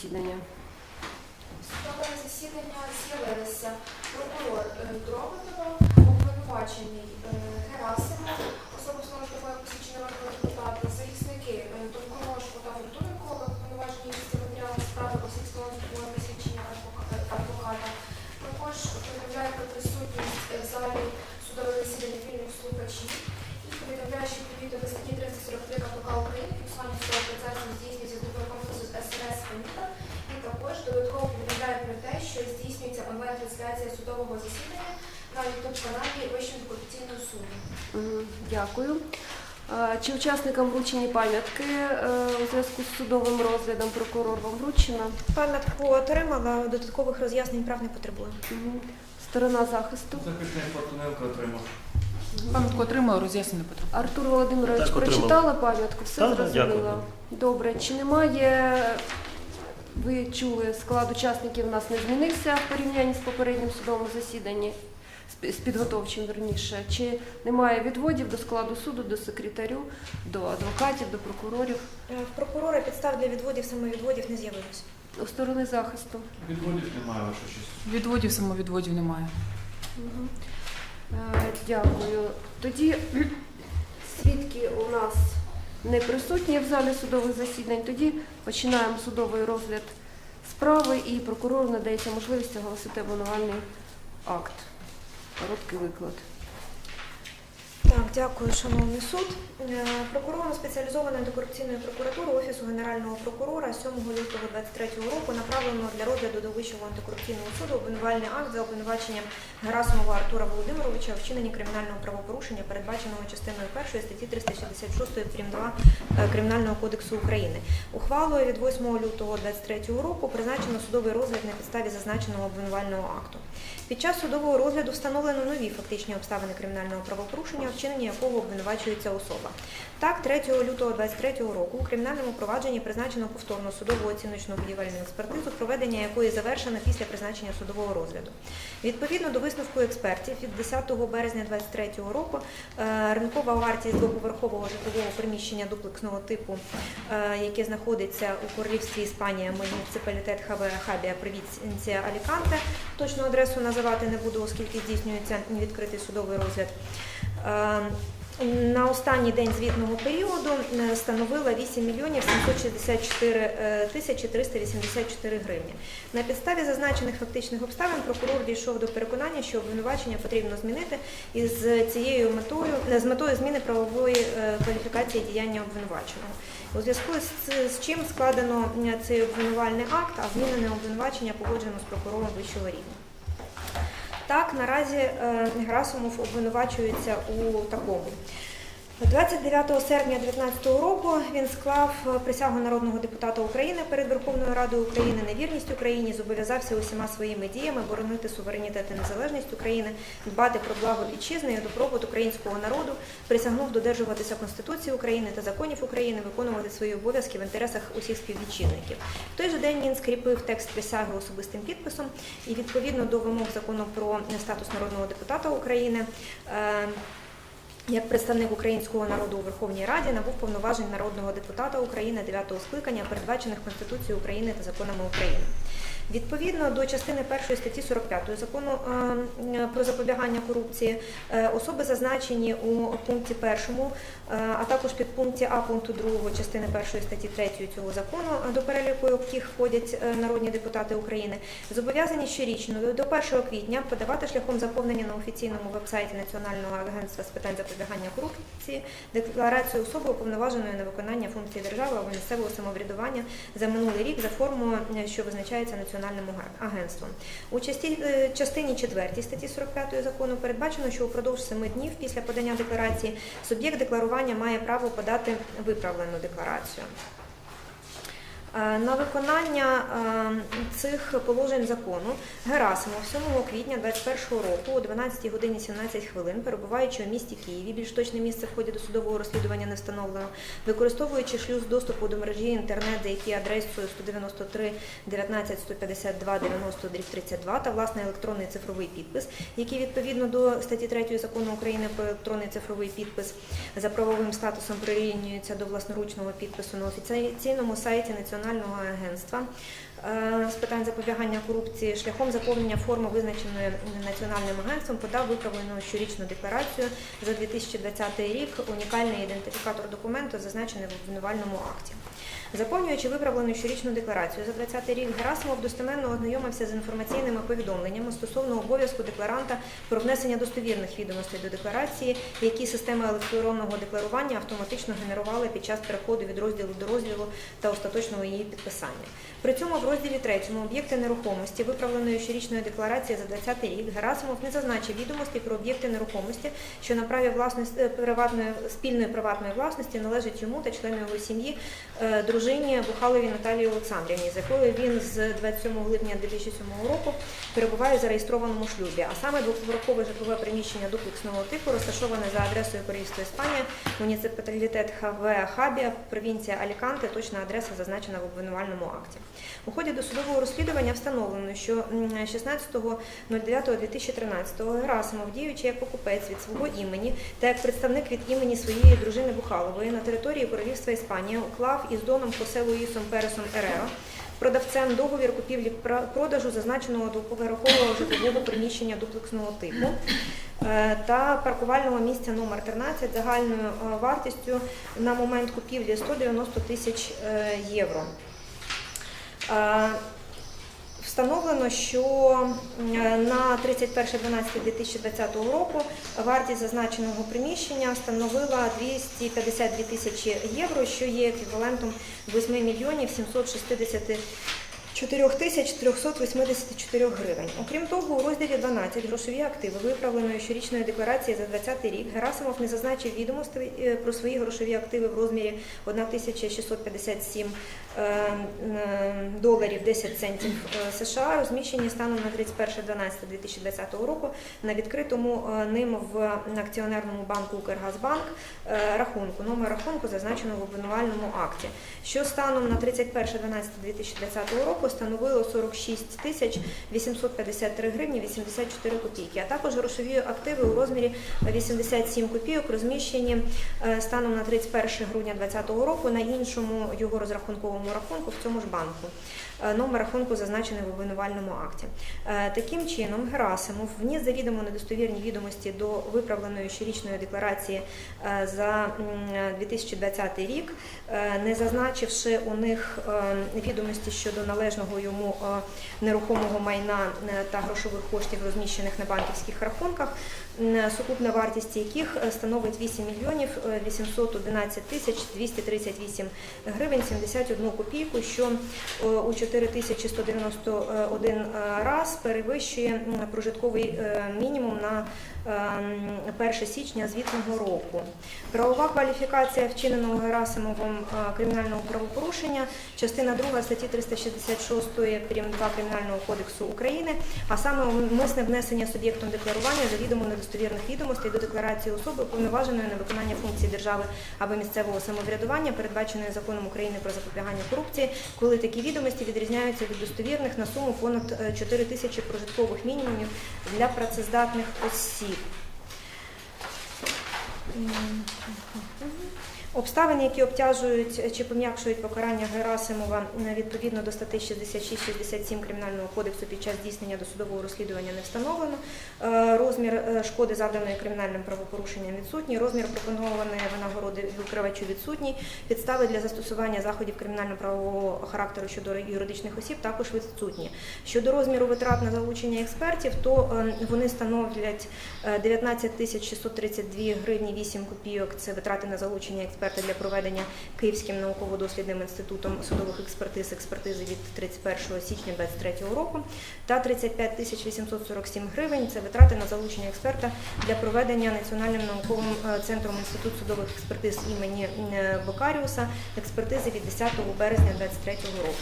засідання. Судове засідання з'явилися прокурор е, Дроботова, обвинувачений е, Герасимов, особа службового посвідчення депутата, захисники е, Тонкорошко та Гуртуникова, обвинувачені матеріалу справи осіб службового посвідчення адвоката. Також повідомляю про присутність в залі судового засідання вільних слухачів і повідомляю, що відповідно до статті 343 КПК України фіксування онлайн-трансляція судового засідання на ютуб-каналі Вищого антикорупційного суду. Дякую. Чи учасникам вручені пам'ятки е, у зв'язку з судовим розглядом прокурор вам вручена? Пам'ятку отримала, додаткових роз'яснень прав не потребує. Сторона захисту. Захисник Фортуненко отримав. Пам'ятку отримаю, роз'яснення потрібно. Артур Володимирович, Так, прочитала пам'ятку, все зрозуміло. дякую. Добре, чи немає, ви чули, склад учасників у нас не змінився в порівнянні з попереднім судовим засіданні, з підготовчим верніше. Чи немає відводів до складу суду, до секретарю, до адвокатів, до прокурорів Е, В прокурора підстав для відводів самовідводів не з'явилось. у сторони захисту? Відводів немає, ваша честь. Відводів, самовідводів немає. Е, Дякую. Тоді свідки у нас не присутні в залі судових засідань. Тоді починаємо судовий розгляд справи і прокурору надається можливість оголосити обвинувальний акт. Короткий виклад. Так, дякую, шановний суд. Е, Прокурором спеціалізованої антикорупційної прокуратури Офісу Генерального прокурора 7 лютого 2023 року направлено для розгляду до Вищого антикорупційного суду обвинувальний акт за обвинуваченням Герасимова Артура Володимировича у вчиненні кримінального правопорушення, передбаченого частиною 1 статті 366 прим. 2 е, Кримінального кодексу України. Ухвалою від 8 лютого 2023 року призначено судовий розгляд на підставі зазначеного обвинувального акту. Під час судового розгляду встановлено нові фактичні обставини кримінального правопорушення, у вчиненні якого обвинувачується особа. Так, 3 лютого 2023 року у кримінальному провадженні призначено повторну судову оціночну будівельну експертизу, проведення якої завершено після призначення судового розгляду. Відповідно до висновку експертів від 10 березня 2023 року е, ринкова вартість двоповерхового житлового приміщення дуплексного типу, е, яке знаходиться у королівстві Іспанія, муніципалітет Хабія, провінція Аліканте. Точну адресу називати не буду, оскільки здійснюється відкритий судовий розгляд. Е, На останній день звітного періоду е, становила 8 мільйонів 764 е, тисячі 384 гривні. На підставі зазначених фактичних обставин прокурор дійшов до переконання, що обвинувачення потрібно змінити із цією метою з метою зміни правової кваліфікації діяння обвинуваченого. У зв'язку з, чим складено цей обвинувальний акт, а змінене обвинувачення погоджено з прокурором вищого рівня. Так, наразі е, Герасимов обвинувачується у такому. 29 серпня 2019 року він склав е, присягу народного депутата України перед Верховною Радою України на вірність Україні, зобов'язався усіма своїми діями боронити суверенітет і незалежність України, дбати про благо вітчизни і добробут українського народу, присягнув додержуватися Конституції України та законів України, виконувати свої обов'язки в інтересах усіх співвітчизників. В той же день він скріпив текст присяги особистим підписом і відповідно до вимог закону про статус народного депутата України. Як представник українського народу у Верховній Раді набув повноважень народного депутата України 9-го скликання, передбачених Конституцією України та законами України. Відповідно до частини 1 статті 45 закону е, про запобігання корупції, е, особи зазначені у пункті 1, е, а також під пункті А пункту 2 частини 1 статті 3 цього закону, е, до переліку яких входять е, народні депутати України, зобов'язані щорічно до 1 квітня подавати шляхом заповнення на офіційному вебсайті Національного агентства з питань запобігання корупції декларацію особи уповноваженої на виконання функцій держави або місцевого самоврядування за минулий рік за формою, е, що визначається національним агентством. У е, частині 4 статті 45 закону передбачено, що упродовж 7 днів після подання декларації суб'єкт декларування має право подати виправлену декларацію. Е, На виконання е, цих положень закону Герасимов 7 квітня 2021 року о 12 годині 17 хвилин, перебуваючи у місті Києві, більш точне місце в ході досудового розслідування не встановлено, використовуючи шлюз доступу до мережі інтернет, за які адресою 193 19 152 90 32 та власне електронний цифровий підпис, який відповідно до статті 3 закону України про електронний цифровий підпис за правовим статусом прирівнюється до власноручного підпису на офіційному сайті Національного агентства. е, з питань запобігання корупції шляхом заповнення форми, визначеної національним агентством, подав виправлену щорічну декларацію за 2020 рік. Унікальний ідентифікатор документу зазначений в обвинувальному акті. Заповнюючи виправлену щорічну декларацію за 2020 рік, Герасимов достеменно ознайомився з інформаційними повідомленнями стосовно обов'язку декларанта про внесення достовірних відомостей до декларації, які системи електронного декларування автоматично генерували під час переходу від розділу до розділу та остаточного її підписання. При цьому в розділі 3 об'єкти нерухомості виправленої щорічної декларації за 2020 рік Герасимов не зазначив відомості про об'єкти нерухомості, що на праві власності е, приватної спільної приватної власності належать йому та члену його сім'ї е, дружині Бухаловій Наталії Олександрівні, з якою він з 27 липня 2007 року перебуває в зареєстрованому шлюбі, а саме двоповерхове житлове приміщення дуплексного типу, розташоване за адресою Королівства Іспанія, муніципалітет ХВ Хабія, провінція Аліканте, точна адреса зазначена в обвинувальному акті. У ході досудового розслідування встановлено, що м, 16.09.2013 Герасимов, діючи як покупець від свого імені та як представник від імені своєї дружини Бухалової на території Королівства Іспанія уклав із Доном Хосе Луїсом Пересом Ереро продавцем договір купівлі-продажу зазначеного двоповерхового житлового приміщення дуплексного типу е, та паркувального місця номер 13 загальною е, вартістю на момент купівлі 190 тисяч е, євро. Встановлено, що е, на 31.12.2020 року вартість зазначеного приміщення становила 252 тисячі євро, що є еквівалентом 8 мільйонів 760 4 тисяч 384 гривень. Окрім того, у розділі 12 грошові активи виправленої щорічної декларації за 2020 рік Герасимов не зазначив відомостей про свої грошові активи в розмірі 1657 е, е, доларів 10 центів е, США, розміщені станом на 31.12.2020 року на відкритому ним в акціонерному банку Укргазбанк рахунку. Номер рахунку зазначено в обвинувальному акті, що станом на 31.12.2020 року становило 46 тисяч 853 гривні 84 копійки, а також грошові активи у розмірі 87 копійок розміщені е, станом на 31 грудня 2020 року на іншому його розрахунковому рахунку в цьому ж банку. Е, Номер рахунку зазначений в обвинувальному акті. Е, Таким чином, Герасимов вніс завідомо недостовірні відомості до виправленої щорічної декларації за 2020 рік, не зазначивши у них відомості щодо належного йому е, нерухомого майна е, та грошових коштів, розміщених на банківських рахунках, сукупна вартість яких е, становить 8 мільйонів е, 811 тисяч 238 гривень 71 копійку, що у 4191 е, раз перевищує прожитковий мінімум на ем, 1 січня звітного року. Правова кваліфікація вчиненого Герасимовим кримінального правопорушення, частина 2 статті 366 прим. 2 Кримінального кодексу України, а саме умисне внесення суб'єктом декларування завідомо недостовірних відомостей до декларації особи, уповноваженої на виконання функцій держави або місцевого самоврядування, передбаченої законом України про запобігання корупції, коли такі відомості відрізняються від достовірних на суму понад е, 4 тисячі прожиткових мінімумів для працездатних осіб. Обставини, які обтяжують чи пом'якшують покарання Герасимова е, відповідно до статей 66-67 Кримінального кодексу під час здійснення досудового розслідування не встановлено. Е, Розмір е, шкоди, завданої кримінальним правопорушенням відсутній, розмір пропонованої винагороди викривачу відсутній, підстави для застосування заходів кримінально-правового характеру щодо юридичних осіб також відсутні. Щодо розміру витрат на залучення експертів, то вони становлять е, 19 тисяч 632 гривні 8 копійок. Це витрати на залучення експерта для проведення Київським науково-дослідним інститутом судових експертиз експертизи від 31 січня 2023 року та 35 тисяч 847 гривень. Це витрати на залучення експерта для проведення Національним науковим е, центром інститут судових експертиз імені е, Бокаріуса експертизи від 10 березня 2023 року.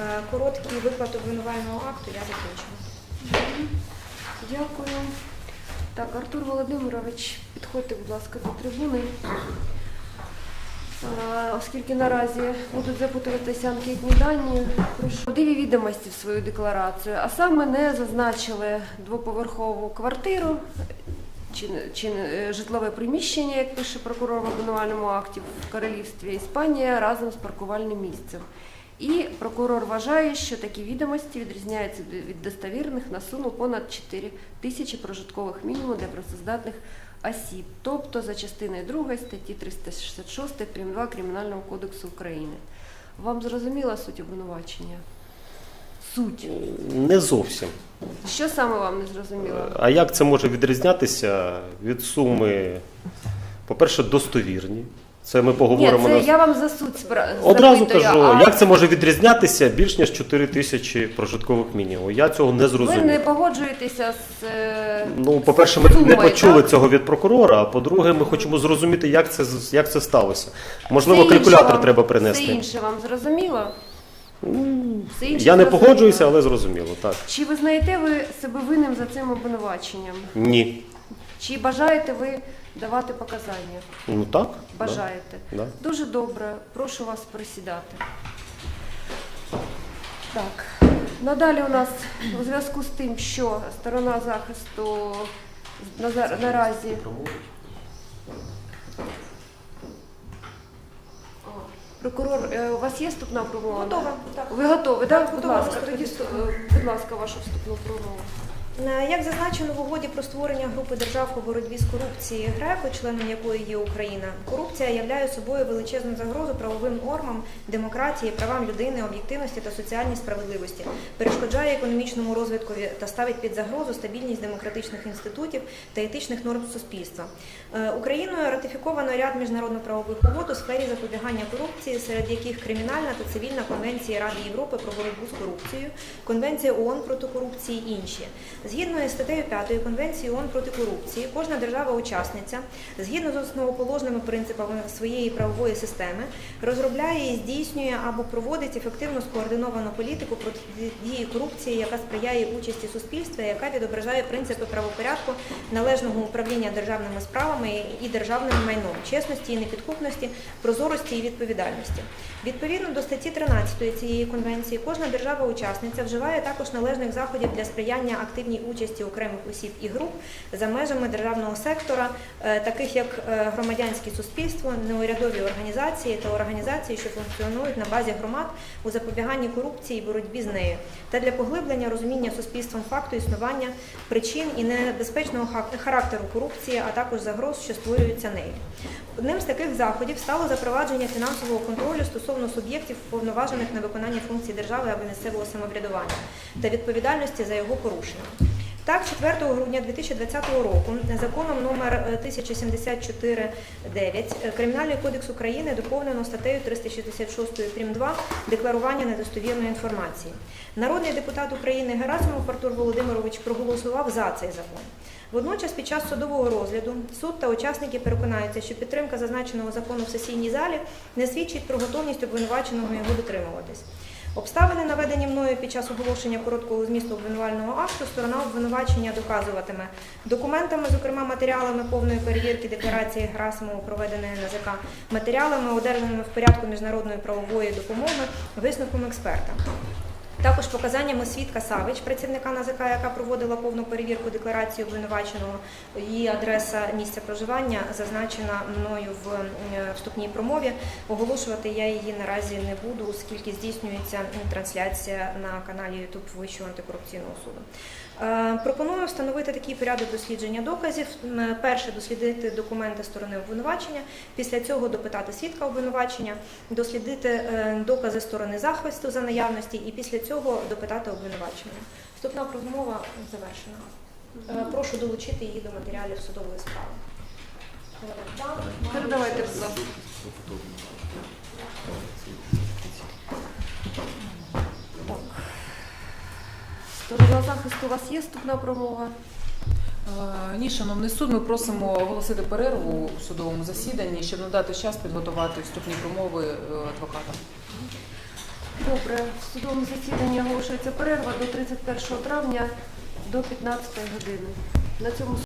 Е, Короткий виклад обвинувального акту я закінчила. Дякую. Так, Артур Володимирович, підходьте, будь ласка, до трибуни. Е, Оскільки наразі будуть запитуватися анкетні дані, прошу правдиві відомості в свою декларацію, а саме не зазначили двоповерхову квартиру чи, чи е, житлове приміщення, як пише прокурор в обвинувальному акті в Королівстві Іспанія разом з паркувальним місцем. І прокурор вважає, що такі відомості відрізняються від достовірних на суму понад 4 тисячі прожиткових мінімумів для працездатних осіб, тобто за частиною 2 статті 366 прим. 2 Кримінального кодексу України. Вам зрозуміла суть обвинувачення? Суть. Не зовсім. Що саме вам не зрозуміло? А як це може відрізнятися від суми, по-перше, достовірні? Це ми Ні, поговоримо це на я вам за суть спра... одразу запитую, кажу, а як це може відрізнятися більш ніж 4 тисячі прожиткових мінімумів? Я цього не Ви не погоджуєтеся з е, Ну, по-перше, ми не почули так? цього від прокурора. А по-друге, ми хочемо зрозуміти, як це як це сталося. Можливо, інше калькулятор вам- треба принести. інше вам зрозуміло? Все інше Я не зрозуміло. погоджуюся, але зрозуміло. Так Чи визнаєте ви себе винним за цим обвинуваченням? ні. Чи бажаєте ви давати показання? Ну так. Бажаєте? Да. Дуже добре, прошу вас присідати. Так, надалі у нас у зв'язку з тим, що сторона захисту на- наразі Прокурор, е, у вас є вступна промова? Готова. Так. Ви готові, так? Будь ласка, тоді, е, будь ласка, вашу вступну промову. Е, Як зазначено в угоді про створення групи держав у боротьбі з корупцією ГРЕКО, членом якої є Україна, корупція являє собою величезну загрозу правовим нормам, демократії, правам людини, об'єктивності та соціальній справедливості, перешкоджає економічному розвиткові та ставить під загрозу стабільність демократичних інститутів та етичних норм суспільства. Е, Україною ратифіковано ряд міжнародно-правових угод у сфері запобігання корупції, серед яких кримінальна та цивільна конвенції Ради Європи про боротьбу з корупцією, Конвенція ООН проти корупції і інші. Згідно із статтею 5 Конвенції ООН проти корупції, кожна держава-учасниця, згідно з основоположними принципами своєї правової системи, розробляє і здійснює або проводить ефективно скоординовану політику протидії корупції, яка сприяє участі суспільства, яка відображає принципи правопорядку, належного управління державними справами і державним майном, чесності і непідкупності, прозорості і відповідальності. Відповідно до статті 13 цієї конвенції, кожна держава-учасниця вживає також належних заходів для сприяння активній участі окремих осіб і груп за межами державного сектора, е, таких як е, громадянське суспільство, неурядові організації та організації, що функціонують на базі громад у запобіганні корупції і боротьбі з нею, та для поглиблення розуміння суспільством факту існування причин і небезпечного характеру корупції, а також загроз, що створюються нею. Одним з таких заходів стало запровадження фінансового контролю стосовно суб'єктів, повноважених на виконання функцій держави або місцевого самоврядування та відповідальності за його порушення. Так, 4 грудня 2020 року законом номер е, 1074-9 Кримінальний кодекс України доповнено статтею 366 прим. 2 декларування недостовірної інформації. Народний депутат України Герасимов Артур Володимирович проголосував за цей закон. Водночас, під час судового розгляду суд та учасники переконаються, що підтримка зазначеного закону в сесійній залі не свідчить про готовність обвинуваченого його дотримуватись. Обставини, наведені мною під час оголошення короткого змісту обвинувального акту, сторона обвинувачення доказуватиме документами, зокрема матеріалами повної перевірки декларації Герасимова, проведеної НАЗК, матеріалами, одержаними в порядку міжнародної правової допомоги, висновком експерта. Також показаннями свідка Савич, працівника НАЗК, яка проводила повну перевірку декларації обвинуваченого, її адреса місця проживання зазначена мною в вступній промові. Оголошувати я її наразі не буду, оскільки здійснюється трансляція на каналі YouTube Вищого антикорупційного суду. Е, Пропоную встановити такий порядок дослідження доказів. Перше дослідити документи сторони обвинувачення, після цього допитати свідка обвинувачення, дослідити е, докази сторони захисту за наявності, і після цього допитати обвинувачення. Вступна розмова завершена. Е, Прошу долучити її до матеріалів судової справи. Передавайте, будь ласка. Так. Сторона захисту, у вас є вступна промова? Е, Ні, шановний суд, ми просимо оголосити перерву у судовому засіданні, щоб надати час підготувати вступні промови е, адвоката. Добре, в судовому засіданні оголошується перерва до 31 травня до 15 години. На цьому